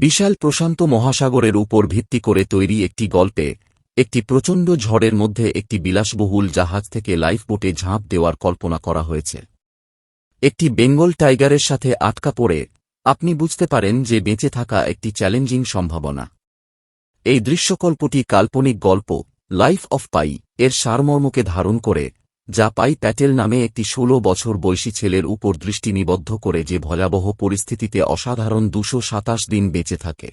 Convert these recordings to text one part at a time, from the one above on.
বিশাল প্রশান্ত মহাসাগরের উপর ভিত্তি করে তৈরি একটি গল্পে, একটি প্রচণ্ড ঝড়ের মধ্যে একটি বিলাসবহুল জাহাজ থেকে লাইফবোটে ঝাঁপ দেওয়ার কল্পনা করা হয়েছে। একটি বেঙ্গল টাইগারের সাথে আটকা পড়ে, আপনি বুঝতে পারেন যে বেঁচে থাকা একটি চ্যালেঞ্জিং সম্ভাবনা। এই দৃশ্যকল্পটি কাল্পনিক গল্প, লাইফ অফ পাই, এর সারমর্মকে ধারণ করে যা পাই প্যাটেল নামে একটি ষোলো বছর বয়সী ছেলের উপর দৃষ্টি নিবদ্ধ করে যে ভয়াবহ পরিস্থিতিতে অসাধারণ দুশো সাতাশ দিন বেঁচে থাকে।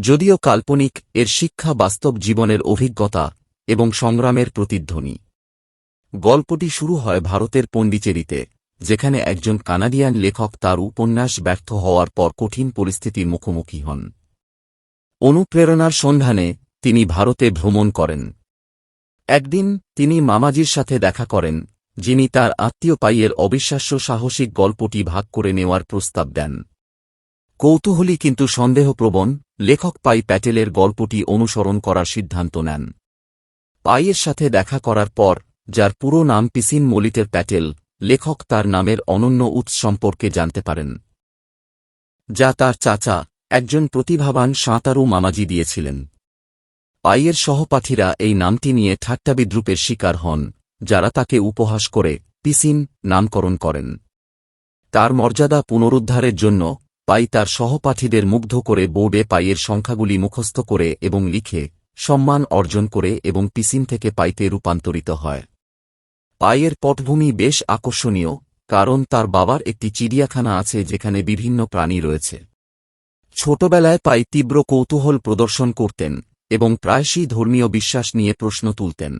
যদিও কাল্পনিক, এর শিক্ষা বাস্তব জীবনের অভিজ্ঞতা এবং সংগ্রামের প্রতিধ্বনি। গল্পটি শুরু হয় ভারতের পণ্ডিচেরিতে, যেখানে একজন কানাডিয়ান লেখক তার উপন্যাস ব্যর্থ হওয়ার পর কঠিন পরিস্থিতির মুখোমুখি হন। অনুপ্রেরণার সন্ধানে তিনি ভারতে ভ্রমণ করেন। একদিন তিনি মামাজির সাথে দেখা করেন, যিনি তার আত্মীয় পাইয়ের অবিশ্বাস্য সাহসিক গল্পটি ভাগ করে নেওয়ার প্রস্তাব দেন। কৌতূহলী কিন্তু সন্দেহপ্রবণ, লেখক পাই প্যাটেলের গল্পটি অনুসরণ করার সিদ্ধান্ত নেন। পাইয়ের সাথে দেখা করার পর, যার পুরো নাম পিসিন মলিতের প্যাটেল, লেখক তার নামের অনন্য উৎস সম্পর্কে জানতে পারেন। যা তার চাচা, একজন প্রতিভাবান সাঁতারু মামাজি দিয়েছিলেন। পাইয়ের সহপাঠীরা এই নামটি নিয়ে ঠাট্টাবিদ্রুপের শিকার হন, যারা তাকে উপহাস করে পিসিন নামকরণ করেন। তার মর্যাদা পুনরুদ্ধারের জন্য পাই তার সহপাঠীদের মুগ্ধ করে বোর্ডে পাইয়ের সংখ্যাগুলি মুখস্থ করে এবং লিখে সম্মান অর্জন করে এবং পিসিন থেকে পাইতে রূপান্তরিত হয়। পায়ের পটভূমি বেশ আকর্ষণীয়, কারণ তার বাবার একটি চিড়িয়াখানা আছে যেখানে বিভিন্ন প্রাণী রয়েছে। ছোটবেলায় পাই তীব্র কৌতূহল প্রদর্শন করতেন এবং প্রায়শই ধর্মীয় বিশ্বাস নিয়ে প্রশ্ন তুলতেন।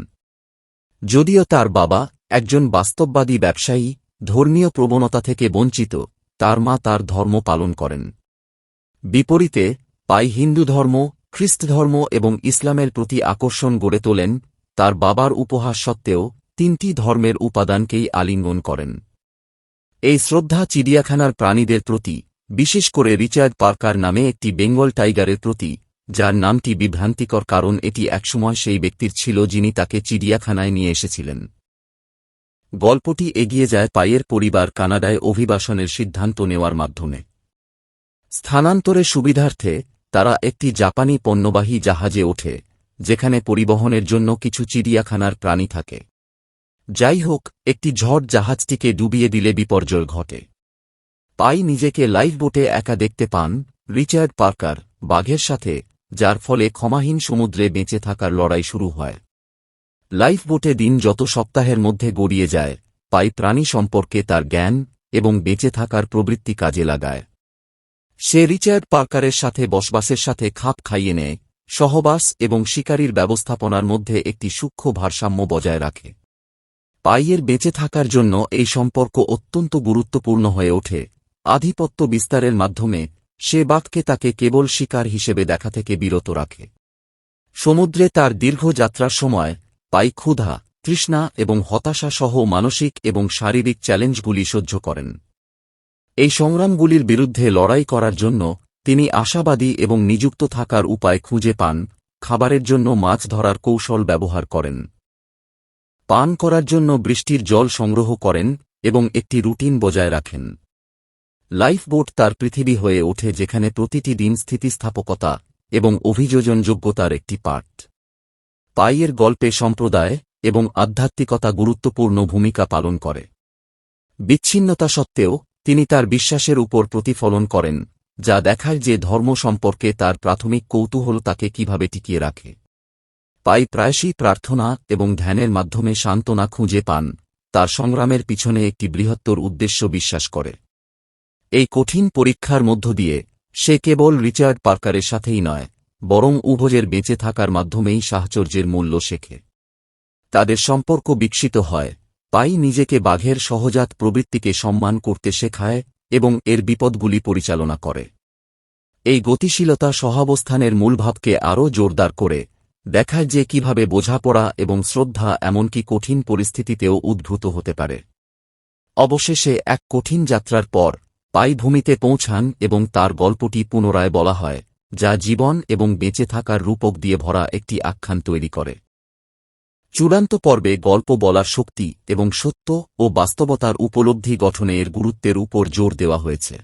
যদিও তার বাবা একজন বাস্তববাদী ব্যবসায়ী, ধর্মীয় প্রবণতা থেকে বঞ্চিত, তার মা তার ধর্ম পালন করেন। বিপরীতে, পাই হিন্দু ধর্ম, খ্রিস্ট ধর্ম এবং ইসলামের প্রতি আকর্ষণ গড়ে তোলেন, তার বাবার উপহাস সত্ত্বেও তিনটি ধর্মের উপাদানকেই আলিঙ্গন করেন। এই শ্রদ্ধা চিড়িয়াখানার প্রাণীদের প্রতি, বিশেষ করে রিচার্ড পার্কার নামে একটি বেঙ্গল টাইগারের প্রতি যার নামটি বিভ্রান্তিকর কারণ এটি একসময় সেই ব্যক্তির ছিল যিনি তাকে চিড়িয়াখানায় নিয়ে এসেছিলেন। গল্পটি এগিয়ে যায় পায়ের পরিবার কানাডায় অভিবাসনের সিদ্ধান্ত নেওয়ার মাধ্যমে। স্থানান্তরের সুবিধার্থে, তারা একটি জাপানি পণ্যবাহী জাহাজে ওঠে, যেখানে পরিবহনের জন্য কিছু চিড়িয়াখানার প্রাণী থাকে। যাই হোক, একটি ঝড় জাহাজটিকে ডুবিয়ে দিলে বিপর্যয় ঘটে। পাই নিজেকে লাইফবোটে একা দেখতে পান, রিচার্ড পার্কার, বাঘের সাথে যার ফলে ক্ষমাহীন সমুদ্রে বেঁচে থাকার লড়াই শুরু হয়। লাইফবোটে দিন যত সপ্তাহের মধ্যে গড়িয়ে যায়, পাই প্রাণী সম্পর্কে তার জ্ঞান এবং বেঁচে থাকার প্রবৃত্তি কাজে লাগায়। সে রিচার্ড পার্কারের সাথে বসবাসের সাথে খাপ খাইয়ে নেয়, সহবাস এবং শিকারীর ব্যবস্থাপনার মধ্যে একটি সূক্ষ্ম ভারসাম্য বজায় রাখে। পাইয়ের বেঁচে থাকার জন্য এই সম্পর্ক অত্যন্ত গুরুত্বপূর্ণ হয়ে ওঠে। আধিপত্য বিস্তারের মাধ্যমে সে বাঘকে তাকে কেবল শিকার হিসেবে দেখা থেকে বিরত রাখে। সমুদ্রে তার দীর্ঘ যাত্রার সময়, পাই ক্ষুধা, তৃষ্ণা এবং হতাশা সহ মানসিক এবং শারীরিক চ্যালেঞ্জগুলি সহ্য করেন। এই সংগ্রামগুলির বিরুদ্ধে লড়াই করার জন্য তিনি আশাবাদী এবং নিযুক্ত থাকার উপায় খুঁজে পান, খাবারের জন্য মাছ ধরার কৌশল ব্যবহার করেন। পান করার জন্য বৃষ্টির জল সংগ্রহ করেন এবং একটি রুটিন বজায় রাখেন। লাইফবোট তার পৃথিবী হয়ে ওঠে যেখানে প্রতিটি দিন স্থিতিস্থাপকতা এবং অভিযোজনযোগ্যতার একটি পাঠ। পাইয়ের গল্পে সম্প্রদায় এবং আধ্যাত্মিকতা গুরুত্বপূর্ণ ভূমিকা পালন করে। বিচ্ছিন্নতা সত্ত্বেও, তিনি তার বিশ্বাসের উপর প্রতিফলন করেন, যা দেখায় যে ধর্ম সম্পর্কে তার প্রাথমিক কৌতূহল তাকে কীভাবে টিকিয়ে রাখে। পাই প্রায়শই প্রার্থনা এবং ধ্যানের মাধ্যমে সান্ত্বনা খুঁজে পান, তার সংগ্রামের পিছনে একটি বৃহত্তর উদ্দেশ্য বিশ্বাস করে। এই কঠিন পরীক্ষার মধ্য দিয়ে সে কেবল রিচার্ড পার্কারের সাথেই নয়, বরং উভয়ের বেঁচে থাকার মাধ্যমেই সাহচর্যের মূল্য শেখে। তাদের সম্পর্ক বিকশিত হয়, পাই নিজেকে বাঘের সহজাত প্রবৃত্তিকে সম্মান করতে শেখায় এবং এর বিপদগুলি পরিচালনা করে। এই গতিশীলতা সহাবস্থানের মূলভাবকে আরও জোরদার করে, দেখায় যে কীভাবে বোঝাপড়া এবং শ্রদ্ধা এমনকি কঠিন পরিস্থিতিতেও উদ্ভূত হতে পারে। অবশেষে এক কঠিন যাত্রার পর পাই ভূমিতে পৌঁছান এবং তার গল্পটি পুনরায় বলা হয়, যা জীবন এবং বেঁচে থাকার রূপক দিয়ে ভরা একটি আখ্যান তৈরি করে। চূড়ান্ত পর্বে গল্প বলার শক্তি এবং সত্য ও বাস্তবতার উপলব্ধি গঠনে এর গুরুত্বের উপর জোর দেওয়া হয়েছে।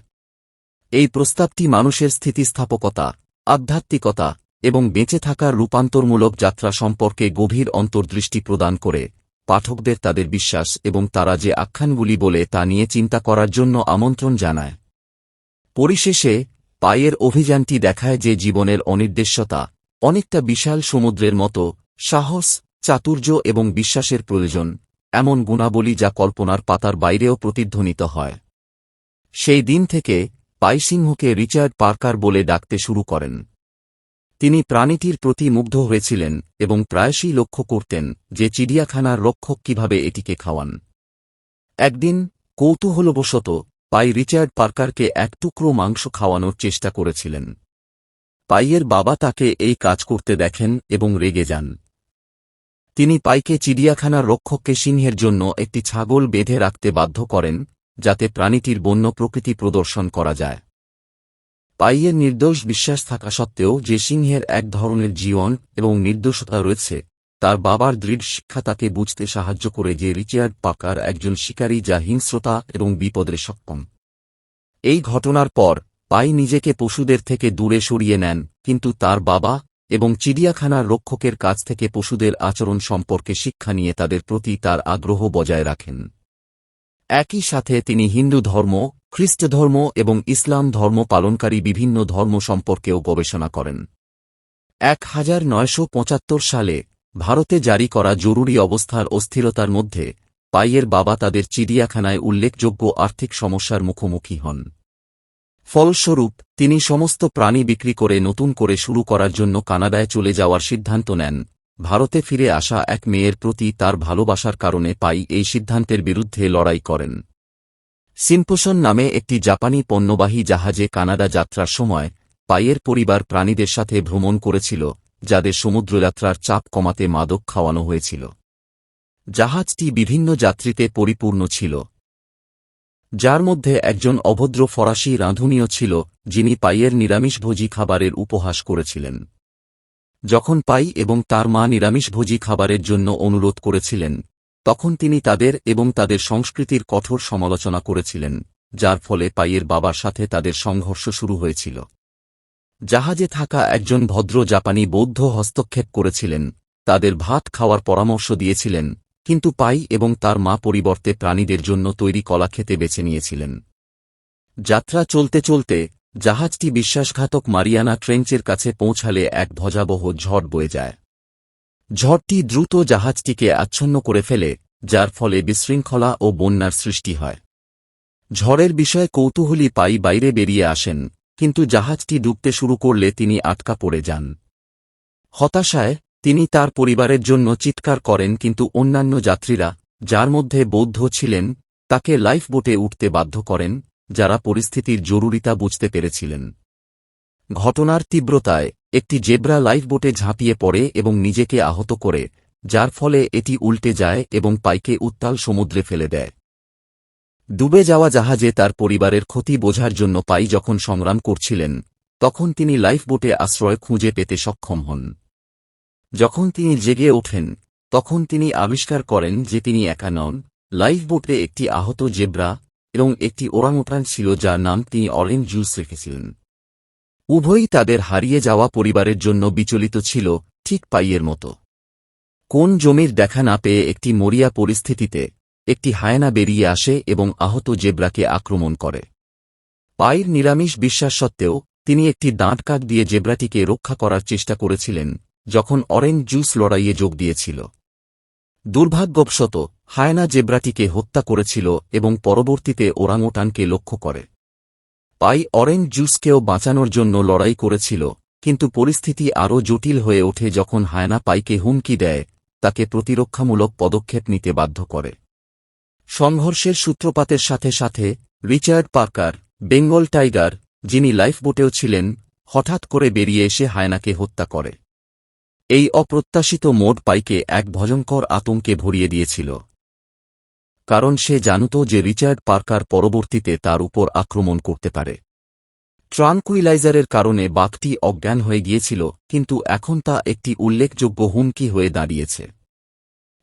এই প্রস্তাবটি মানুষের স্থিতিস্থাপকতা, আধ্যাত্মিকতা এবং বেঁচে থাকার রূপান্তরমূলক যাত্রা সম্পর্কে গভীর অন্তর্দৃষ্টি প্রদান করে পাঠকদের তাদের বিশ্বাস এবং তারা যে আখ্যানগুলি বলে তা নিয়ে চিন্তা করার জন্য আমন্ত্রণ জানায়। পরিশেষে, পায়ের অভিযানটি দেখায় যে জীবনের অনির্দেশ্যতা, অনেকটা বিশাল সমুদ্রের মতো, সাহস, চাতুর্য এবং বিশ্বাসের প্রয়োজন, এমন গুণাবলী যা কল্পনার পাতার বাইরেও প্রতিধ্বনিত হয়। সেই দিন থেকে পাইসিংহকে রিচার্ড পার্কার বলে ডাকতে শুরু করেন। তিনি প্রাণীটির প্রতি মুগ্ধ হয়েছিলেন এবং প্রায়শই লক্ষ্য করতেন যে চিড়িয়াখানার রক্ষক কীভাবে এটিকে খাওয়ান। একদিন, কৌতূহলবশত, পাই রিচার্ড পার্কারকে এক টুকরো মাংস খাওয়ানোর চেষ্টা করেছিলেন। পাইয়ের বাবা তাকে এই কাজ করতে দেখেন এবং রেগে যান। তিনি পাইকে চিড়িয়াখানার রক্ষককে সিংহের জন্য একটি ছাগল বেঁধে রাখতে বাধ্য করেন, যাতে প্রাণীটির বন্য প্রকৃতি প্রদর্শন করা যায়। পাইয়ের নির্দোষ বিশ্বাস থাকা সত্ত্বেও যে সিংহের এক ধরনের জীবন এবং নির্দোষতা রয়েছে, তার বাবার দৃঢ় শিক্ষা তাকে বুঝতে সাহায্য করে যে রিচার্ড পাকার একজন শিকারী যা হিংস্রতা এবং বিপদে সক্ষম। এই ঘটনার পর, পাই নিজেকে পশুদের থেকে দূরে সরিয়ে নেন, কিন্তু তার বাবা এবং চিড়িয়াখানার রক্ষকের কাছ থেকে পশুদের আচরণ সম্পর্কে শিক্ষা নিয়ে তাদের প্রতি তার আগ্রহ বজায় রাখেন। একই সাথে তিনি হিন্দু ধর্ম, খ্রিস্ট ধর্ম এবং ইসলাম ধর্ম পালনকারী বিভিন্ন ধর্ম সম্পর্কেও গবেষণা করেন। এক হাজার নয়শো পঁচাত্তর সালে ভারতে জারি করা জরুরি অবস্থার অস্থিরতার মধ্যে পাইয়ের বাবা তাদের চিড়িয়াখানায় উল্লেখযোগ্য আর্থিক সমস্যার মুখোমুখি হন। ফলস্বরূপ, তিনি সমস্ত প্রাণী বিক্রি করে নতুন করে শুরু করার জন্য কানাডায় চলে যাওয়ার সিদ্ধান্ত নেন। ভারতে ফিরে আসা এক মেয়ের প্রতি তার ভালোবাসার কারণে পাই এই সিদ্ধান্তের বিরুদ্ধে লড়াই করেন। সিম্পোশন নামে একটি জাপানি পণ্যবাহী জাহাজে কানাডা যাত্রার সময় পাইয়ের পরিবার প্রাণীদের সাথে ভ্রমণ করেছিল, যাদের সমুদ্রযাত্রার চাপ কমাতে মাদক খাওয়ানো হয়েছিল। জাহাজটি বিভিন্ন যাত্রীতে পরিপূর্ণ ছিল। যার মধ্যে একজন অভদ্র ফরাসি রাঁধুনীয় ছিল, যিনি পাইয়ের নিরামিষভোজী খাবারের উপহাস করেছিলেন। যখন পাই এবং তার মা নিরামিষভোজী খাবারের জন্য অনুরোধ করেছিলেন, তখন তিনি তাদের এবং তাদের সংস্কৃতির কঠোর সমালোচনা করেছিলেন, যার ফলে পাইয়ের বাবার সাথে তাদের সংঘর্ষ শুরু হয়েছিল। জাহাজে থাকা একজন ভদ্র জাপানি বৌদ্ধ হস্তক্ষেপ করেছিলেন, তাদের ভাত খাওয়ার পরামর্শ দিয়েছিলেন, কিন্তু পাই এবং তার মা পরিবর্তে প্রাণীদের জন্য তৈরি কলা খেতে বেছে নিয়েছিলেন। যাত্রা চলতে চলতে জাহাজটি বিশ্বাসঘাতক মারিয়ানা ট্রেঞ্চের কাছে পৌঁছালে এক ভজাবহ ঝড় বয়ে যায়। ঝড়টি দ্রুত জাহাজটিকে আচ্ছন্ন করে ফেলে, যার ফলে বিশৃঙ্খলা ও বন্যার সৃষ্টি হয়। ঝড়ের বিষয়ে কৌতূহলী পাই বাইরে বেরিয়ে আসেন, কিন্তু জাহাজটি ডুবতে শুরু করলে তিনি আটকা পড়ে যান। হতাশায়, তিনি তার পরিবারের জন্য চিৎকার করেন কিন্তু অন্যান্য যাত্রীরা, যার মধ্যে বৌদ্ধ ছিলেন, তাকে লাইফ বোটে উঠতে বাধ্য করেন যারা পরিস্থিতির জরুরিতা বুঝতে পেরেছিলেন। ঘটনার তীব্রতায় একটি জেব্রা লাইফবোটে ঝাঁপিয়ে পড়ে এবং নিজেকে আহত করে, যার ফলে এটি উল্টে যায় এবং পাইকে উত্তাল সমুদ্রে ফেলে দেয়। ডুবে যাওয়া জাহাজে তার পরিবারের ক্ষতি বোঝার জন্য পাই যখন সংগ্রাম করছিলেন, তখন তিনি লাইফবোটে আশ্রয় খুঁজে পেতে সক্ষম হন। যখন তিনি জেগে ওঠেন, তখন তিনি আবিষ্কার করেন যে তিনি একা নন। লাইফবোটে একটি আহত জেব্রা এবং একটি ওরাংওটান ছিল যার নাম তিনি অরেঞ্জ জুস রেখেছিলেন। উভয়ই তাদের হারিয়ে যাওয়া পরিবারের জন্য বিচলিত ছিল, ঠিক পাইয়ের মতো। কোন জমির দেখা না পেয়ে একটি মরিয়া পরিস্থিতিতে একটি হায়না বেরিয়ে আসে এবং আহত জেব্রাকে আক্রমণ করে। পাইর নিরামিষ বিশ্বাস সত্ত্বেও তিনি একটি দাঁত কাক দিয়ে জেব্রাটিকে রক্ষা করার চেষ্টা করেছিলেন, যখন অরেঞ্জ জুস লড়াইয়ে যোগ দিয়েছিল। দুর্ভাগ্যবশত হায়না জেব্রাটিকে হত্যা করেছিল এবং পরবর্তীতে ওরাংওটানকে লক্ষ্য করে। পাই অরেঞ্জ জুসকেও বাঁচানোর জন্য লড়াই করেছিল, কিন্তু পরিস্থিতি আরও জটিল হয়ে ওঠে যখন হায়না পাইকে হুমকি দেয়, তাকে প্রতিরক্ষামূলক পদক্ষেপ নিতে বাধ্য করে। সংঘর্ষের সূত্রপাতের সাথে সাথে, রিচার্ড পার্কার, বেঙ্গল টাইগার, যিনি লাইফবোটেও ছিলেন, হঠাৎ করে বেরিয়ে এসে হায়নাকে হত্যা করে। এই অপ্রত্যাশিত মোড পাইকে এক ভয়ঙ্কর আতঙ্কে ভরিয়ে দিয়েছিল। কারণ সে জানত যে রিচার্ড পার্কার পরবর্তীতে তার উপর আক্রমণ করতে পারে। ট্রানকুইলাইজারের কারণে বাঘটি অজ্ঞান হয়ে গিয়েছিল, কিন্তু এখন তা একটি উল্লেখযোগ্য হুমকি হয়ে দাঁড়িয়েছে।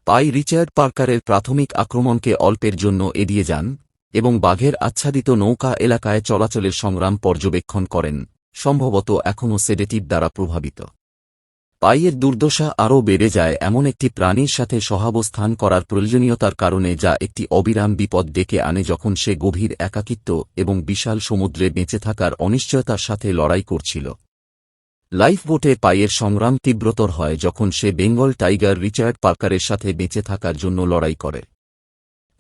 পাই রিচার্ড পার্কারের প্রাথমিক আক্রমণকে অল্পের জন্য এড়িয়ে যান এবং বাঘের আচ্ছাদিত নৌকা এলাকায় চলাচলের সংগ্রাম পর্যবেক্ষণ করেন, সম্ভবত এখনও সেডেটিভ দ্বারা প্রভাবিত। পাইয়ের দুর্দশা আরও বেড়ে যায় এমন একটি প্রাণীর সাথে সহাবস্থান করার প্রয়োজনীয়তার কারণে যা একটি অবিরাম বিপদ ডেকে আনে যখন সে গভীর একাকিত্ব এবং বিশাল সমুদ্রে বেঁচে থাকার অনিশ্চয়তার সাথে লড়াই করছিল। লাইফ বোটে পাইয়ের সংগ্রাম তীব্রতর হয় যখন সে বেঙ্গল টাইগার রিচার্ড পার্কারের সাথে বেঁচে থাকার জন্য লড়াই করে।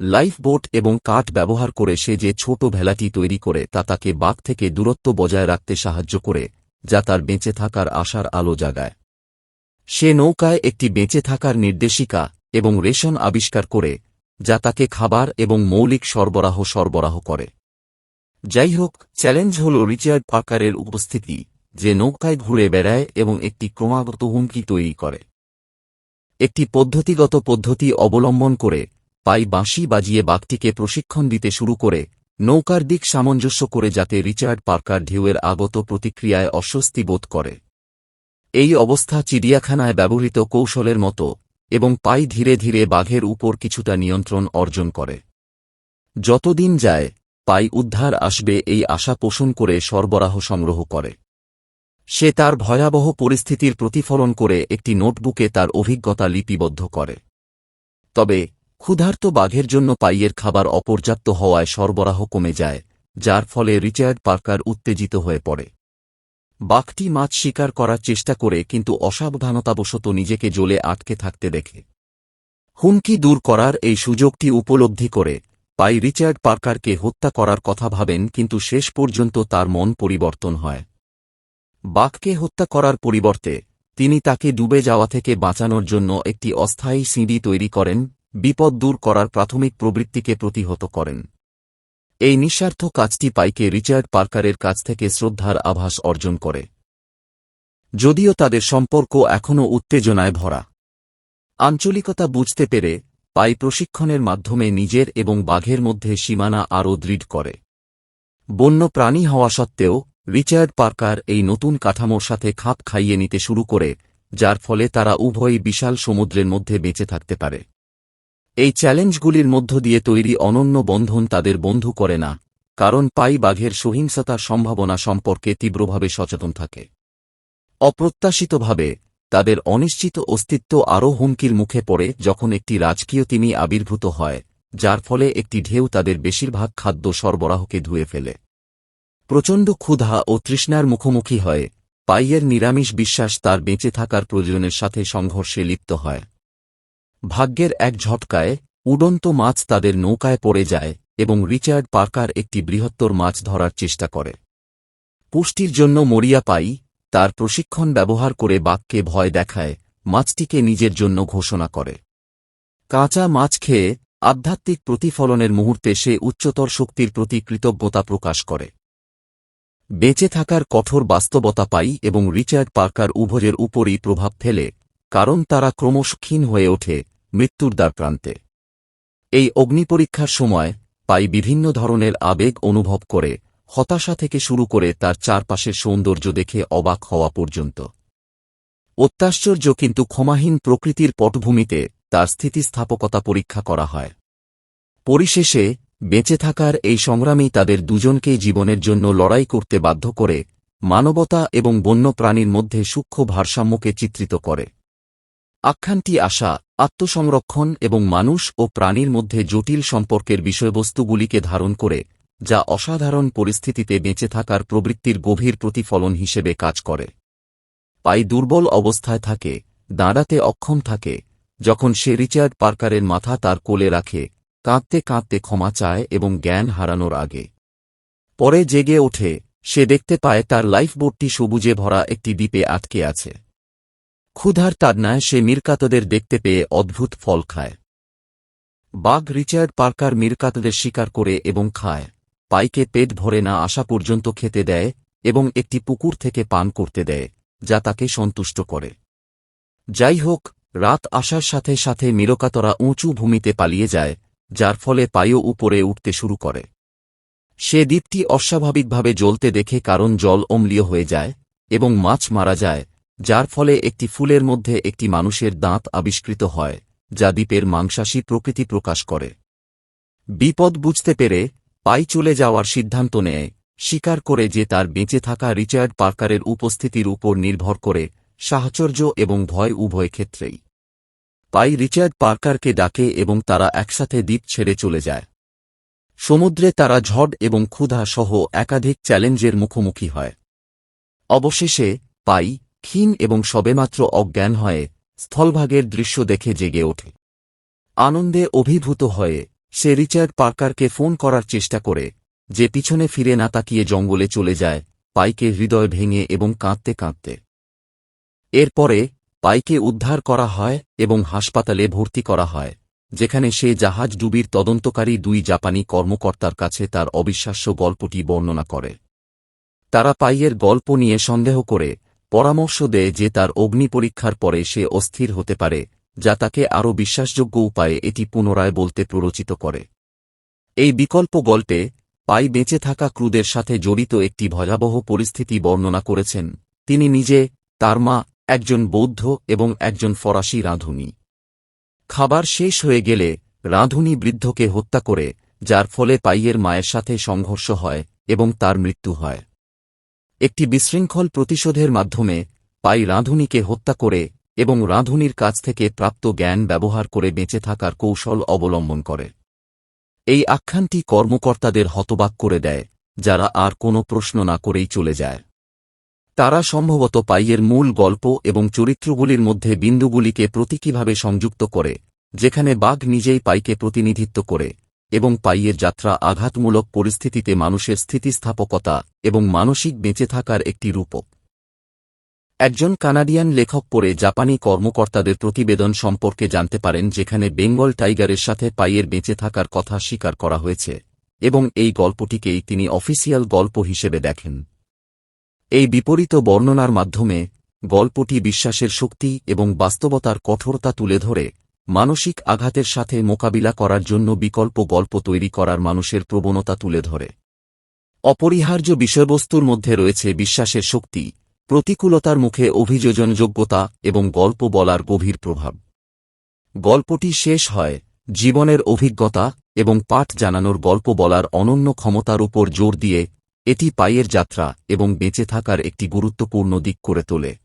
লাইফ বোট এবং কাঠ ব্যবহার করে সে যে ছোট ভেলাটি তৈরি করে তা তাকে বাঘ থেকে দূরত্ব বজায় রাখতে সাহায্য করে, যা তার বেঁচে থাকার আশার আলো জাগায়। সে নৌকায় একটি বেঁচে থাকার নির্দেশিকা এবং রেশন আবিষ্কার করে, যা তাকে খাবার এবং মৌলিক সরবরাহ সরবরাহ করে। যাই হোক চ্যালেঞ্জ হল রিচার্ড পার্কারের উপস্থিতি, যে নৌকায় ঘুরে বেড়ায় এবং একটি ক্রমাগত হুমকি তৈরি করে। একটি পদ্ধতিগত পদ্ধতি অবলম্বন করে, পাই বাঁশি বাজিয়ে বাঘটিকে প্রশিক্ষণ দিতে শুরু করে, নৌকার দিক সামঞ্জস্য করে যাতে রিচার্ড পার্কার ঢেউয়ের আগত প্রতিক্রিয়ায় অস্বস্তি বোধ করে। এই অবস্থা চিড়িয়াখানায় ব্যবহৃত কৌশলের মতো এবং পাই ধীরে ধীরে বাঘের উপর কিছুটা নিয়ন্ত্রণ অর্জন করে। যতদিন যায়, পাই উদ্ধার আসবে এই আশা পোষণ করে সরবরাহ সংগ্রহ করে। সে তার ভয়াবহ পরিস্থিতির প্রতিফলন করে একটি নোটবুকে তার অভিজ্ঞতা লিপিবদ্ধ করে। তবে, ক্ষুধার্ত বাঘের জন্য পাইয়ের খাবার অপর্যাপ্ত হওয়ায় সরবরাহ কমে যায়, যার ফলে রিচার্ড পার্কার উত্তেজিত হয়ে পড়ে। বাঘটি মাছ শিকার করার চেষ্টা করে কিন্তু অসাবধানতাবশত নিজেকে জ্বলে আটকে থাকতে দেখে। হুমকি দূর করার এই সুযোগটি উপলব্ধি করে পাই রিচার্ড পার্কারকে হত্যা করার কথা ভাবেন কিন্তু শেষ পর্যন্ত তার মন পরিবর্তন হয়। বাঘকে হত্যা করার পরিবর্তে তিনি তাকে ডুবে যাওয়া থেকে বাঁচানোর জন্য একটি অস্থায়ী সিঁড়ি তৈরি করেন, বিপদ দূর করার প্রাথমিক প্রবৃত্তিকে প্রতিহত করেন। এই নিঃস্বার্থ কাজটি পাইকে রিচার্ড পার্কারের কাছ থেকে শ্রদ্ধার আভাস অর্জন করে। যদিও তাদের সম্পর্ক এখনও উত্তেজনায় ভরা। আঞ্চলিকতা বুঝতে পেরে পাই প্রশিক্ষণের মাধ্যমে নিজের এবং বাঘের মধ্যে সীমানা আরও দৃঢ় করে। বন্য প্রাণী হওয়া সত্ত্বেও, রিচার্ড পার্কার এই নতুন কাঠামোর সাথে খাপ খাইয়ে নিতে শুরু করে, যার ফলে তারা উভয়ই বিশাল সমুদ্রের মধ্যে বেঁচে থাকতে পারে। এই চ্যালেঞ্জগুলির মধ্য দিয়ে তৈরি অনন্য বন্ধন তাদের বন্ধু করে না, কারণ পাই বাঘের সহিংসতার সম্ভাবনা সম্পর্কে তীব্রভাবে সচেতন থাকে। অপ্রত্যাশিতভাবে, তাদের অনিশ্চিত অস্তিত্ব আরও হুমকির মুখে পড়ে যখন একটি রাজকীয় তিমি আবির্ভূত হয়, যার ফলে একটি ঢেউ তাদের বেশিরভাগ খাদ্য সরবরাহকে ধুয়ে ফেলে। প্রচণ্ড ক্ষুধা ও তৃষ্ণার মুখোমুখি হয়, পাইয়ের নিরামিষ বিশ্বাস তার বেঁচে থাকার প্রয়োজনের সাথে সংঘর্ষে লিপ্ত হয়। ভাগ্যের এক ঝটকায় উডন্ত মাছ তাদের নৌকায় পড়ে যায় এবং রিচার্ড পার্কার একটি বৃহত্তর মাছ ধরার চেষ্টা করে। পুষ্টির জন্য মরিয়া পাই, তার প্রশিক্ষণ ব্যবহার করে বাঘকে ভয় দেখায়, মাছটিকে নিজের জন্য ঘোষণা করে। কাঁচা মাছ খেয়ে আধ্যাত্মিক প্রতিফলনের মুহূর্তে সে উচ্চতর শক্তির প্রতি কৃতজ্ঞতা প্রকাশ করে। বেঁচে থাকার কঠোর বাস্তবতা পাই এবং রিচার্ড পার্কার উভয়ের উপরই প্রভাব ফেলে, কারণ তারা ক্রমশ ক্ষীণ হয়ে ওঠে মৃত্যুর দ্বার প্রান্তে। এই অগ্নিপরীক্ষার সময় পাই বিভিন্ন ধরনের আবেগ অনুভব করে, হতাশা থেকে শুরু করে তার চারপাশের সৌন্দর্য দেখে অবাক হওয়া পর্যন্ত। অত্যাশ্চর্য কিন্তু ক্ষমাহীন প্রকৃতির পটভূমিতে তার স্থিতিস্থাপকতা পরীক্ষা করা হয়। পরিশেষে, বেঁচে থাকার এই সংগ্রামেই তাদের দুজনকেই জীবনের জন্য লড়াই করতে বাধ্য করে, মানবতা এবং বন্য প্রাণীর মধ্যে সূক্ষ্ম ভারসাম্যকে চিত্রিত করে। আখ্যানটি আশা আত্মসংরক্ষণ এবং মানুষ ও প্রাণীর মধ্যে জটিল সম্পর্কের বিষয়বস্তুগুলিকে ধারণ করে, যা অসাধারণ পরিস্থিতিতে বেঁচে থাকার প্রবৃত্তির গভীর প্রতিফলন হিসেবে কাজ করে। পাই দুর্বল অবস্থায় থাকে, দাঁড়াতে অক্ষম থাকে, যখন সে রিচার্ড পার্কারের মাথা তার কোলে রাখে, কাঁদতে কাঁদতে ক্ষমা চায় এবং জ্ঞান হারানোর আগে। পরে জেগে ওঠে, সে দেখতে পায় তার লাইফবোটটি সবুজে ভরা একটি দ্বীপে আটকে আছে। ক্ষুধার তাড়নায় সে মিরকাতদের দেখতে পেয়ে অদ্ভুত ফল খায়। বাঘ রিচার্ড পার্কার মিরকাতদের শিকার করে এবং খায়। পাইকে পেট ভরে না আসা পর্যন্ত খেতে দেয় এবং একটি পুকুর থেকে পান করতে দেয়, যা তাকে সন্তুষ্ট করে। যাই হোক, রাত আসার সাথে সাথে মিরকাতরা উঁচু ভূমিতে পালিয়ে যায়, যার ফলে পায়ও উপরে উঠতে শুরু করে। সে দ্বীপটি অস্বাভাবিকভাবে জ্বলতে দেখে কারণ জল অম্লীয় হয়ে যায় এবং মাছ মারা যায় যার ফলে একটি ফুলের মধ্যে একটি মানুষের দাঁত আবিষ্কৃত হয়, যা দ্বীপের মাংসাশী প্রকৃতি প্রকাশ করে। বিপদ বুঝতে পেরে পাই চলে যাওয়ার সিদ্ধান্ত নেয়, স্বীকার করে যে তার বেঁচে থাকা রিচার্ড পার্কারের উপস্থিতির উপর নির্ভর করে সাহচর্য এবং ভয় উভয় ক্ষেত্রেই। পাই রিচার্ড পার্কারকে ডাকে এবং তারা একসাথে দ্বীপ ছেড়ে চলে যায়। সমুদ্রে তারা ঝড় এবং ক্ষুধা সহ একাধিক চ্যালেঞ্জের মুখোমুখি হয়। অবশেষে পাই ক্ষীণ এবং সবেমাত্র অজ্ঞান হয়ে স্থলভাগের দৃশ্য দেখে জেগে ওঠে। আনন্দে অভিভূত হয়ে সে রিচার্ড পার্কারকে ফোন করার চেষ্টা করে, যে পিছনে ফিরে না তাকিয়ে জঙ্গলে চলে যায়, পাইকে হৃদয় ভেঙে এবং কাঁদতে কাঁদতে। এরপরে পাইকে উদ্ধার করা হয় এবং হাসপাতালে ভর্তি করা হয়, যেখানে সে জাহাজ ডুবির তদন্তকারী দুই জাপানি কর্মকর্তার কাছে তার অবিশ্বাস্য গল্পটি বর্ণনা করে। তারা পাইয়ের গল্প নিয়ে সন্দেহ করে পরামর্শ দেয় যে তার অগ্নি পরীক্ষার পরে সে অস্থির হতে পারে, যা তাকে আরও বিশ্বাসযোগ্য উপায়ে এটি পুনরায় বলতে প্ররোচিত করে। এই বিকল্প গল্পে পাই বেঁচে থাকা ক্রুদের সাথে জড়িত একটি ভয়াবহ পরিস্থিতি বর্ণনা করেছেন। তিনি নিজে, তার মা, একজন বৌদ্ধ এবং একজন ফরাসি রাঁধুনি। খাবার শেষ হয়ে গেলে রাঁধুনি বৃদ্ধকে হত্যা করে, যার ফলে পাইয়ের মায়ের সাথে সংঘর্ষ হয় এবং তার মৃত্যু হয়। একটি বিশৃঙ্খল প্রতিশোধের মাধ্যমে পাই রাঁধুনিকে হত্যা করে এবং রাঁধুনির কাছ থেকে প্রাপ্ত জ্ঞান ব্যবহার করে বেঁচে থাকার কৌশল অবলম্বন করে। এই আখ্যানটি কর্মকর্তাদের হতবাক করে দেয়, যারা আর কোনো প্রশ্ন না করেই চলে যায়। তারা সম্ভবত পাইয়ের মূল গল্প এবং চরিত্রগুলির মধ্যে বিন্দুগুলিকে প্রতীকীভাবে সংযুক্ত করে, যেখানে বাঘ নিজেই পাইকে প্রতিনিধিত্ব করে। এবং পাইয়ের যাত্রা আঘাতমূলক পরিস্থিতিতে মানুষের স্থিতিস্থাপকতা এবং মানসিক বেঁচে থাকার একটি রূপক। একজন কানাডিয়ান লেখক পড়ে জাপানি কর্মকর্তাদের প্রতিবেদন সম্পর্কে জানতে পারেন যেখানে বেঙ্গল টাইগারের সাথে পাইয়ের বেঁচে থাকার কথা স্বীকার করা হয়েছে এবং এই গল্পটিকেই তিনি অফিসিয়াল গল্প হিসেবে দেখেন। এই বিপরীত বর্ণনার মাধ্যমে গল্পটি বিশ্বাসের শক্তি এবং বাস্তবতার কঠোরতা তুলে ধরে মানসিক আঘাতের সাথে মোকাবিলা করার জন্য বিকল্প গল্প তৈরি করার মানুষের প্রবণতা তুলে ধরে। অপরিহার্য বিষয়বস্তুর মধ্যে রয়েছে বিশ্বাসের শক্তি, প্রতিকূলতার মুখে অভিযোজনযোগ্যতা এবং গল্প বলার গভীর প্রভাব। গল্পটি শেষ হয় জীবনের অভিজ্ঞতা এবং পাঠ জানানোর গল্প বলার অনন্য ক্ষমতার উপর জোর দিয়ে এটি পাইয়ের যাত্রা এবং বেঁচে থাকার একটি গুরুত্বপূর্ণ দিক করে তোলে।